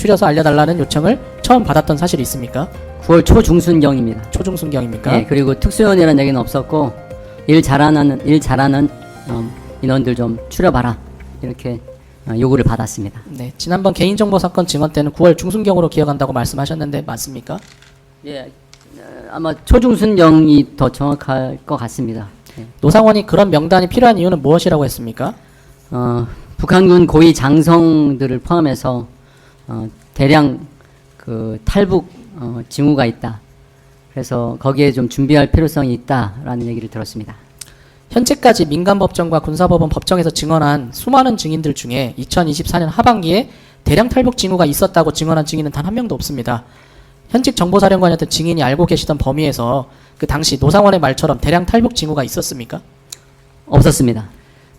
추려서 알려달라는 요청을 처음 받았던 사실이 있습니까? 9월 초중순경입니다. 초중순경입니까? 네, 그리고 특수요원이라는 얘기는 없었고 일 잘하는 일 잘하는 어, 인원들 좀 추려봐라 이렇게 어, 요구를 받았습니다. 네, 지난번 개인정보 사건 증언 때는 9월 중순경으로 기억한다고 말씀하셨는데 맞습니까? 예, 어, 아마 초중순경이 더 정확할 것 같습니다. 예. 노상원이 그런 명단이 필요한 이유는 무엇이라고 했습니까? 어, 북한군 고위 장성들을 포함해서 어, 대량 그 탈북 어, 징후가 있다. 그래서 거기에 좀 준비할 필요성이 있다라는 얘기를 들었습니다. 현재까지 민간법정과 군사법원 법정에서 증언한 수많은 증인들 중에 2024년 하반기에 대량 탈북 징후가 있었다고 증언한 증인은 단 한 명도 없습니다. 현직 정보사령관이었던 증인이 알고 계시던 범위에서 그 당시 노상원의 말처럼 대량 탈북 징후가 있었습니까? 없었습니다.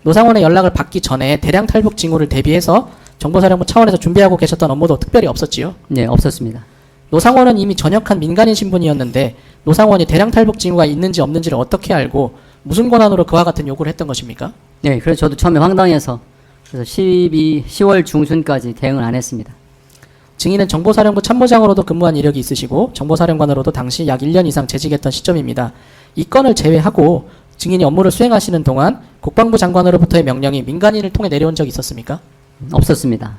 노상원의 연락을 받기 전에 대량 탈북 징후를 대비해서 정보사령부 차원에서 준비하고 계셨던 업무도 특별히 없었지요. 네, 없었습니다. 노상원은 이미 전역한 민간인 신분이었는데 노상원이 대량 탈북 징후가 있는지 없는지를 어떻게 알고 무슨 권한으로 그와 같은 요구를 했던 것입니까? 네, 그래서 저도 처음에 황당해서 그래서 12, 10월 중순까지 대응을 안 했습니다. 증인은 정보사령부 참모장으로도 근무한 이력이 있으시고 정보사령관으로도 당시 약 1년 이상 재직했던 시점입니다. 이 건을 제외하고 증인이 업무를 수행하시는 동안 국방부 장관으로부터의 명령이 민간인을 통해 내려온 적이 있었습니까? 없었습니다.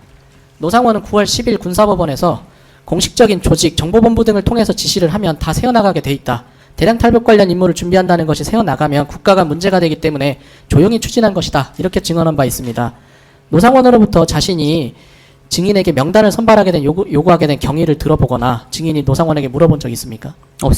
노상원은 9월 10일 군사법원에서 공식적인 조직, 정보본부 등을 통해서 지시를 하면 다 세어나가게 돼 있다. 대량 탈북 관련 임무를 준비한다는 것이 세어나가면 국가가 문제가 되기 때문에 조용히 추진한 것이다. 이렇게 증언한 바 있습니다. 노상원으로부터 자신이 증인에게 명단을 선발하게 된 요구, 요구하게 된 경위를 들어보거나 증인이 노상원에게 물어본 적 있습니까? 없,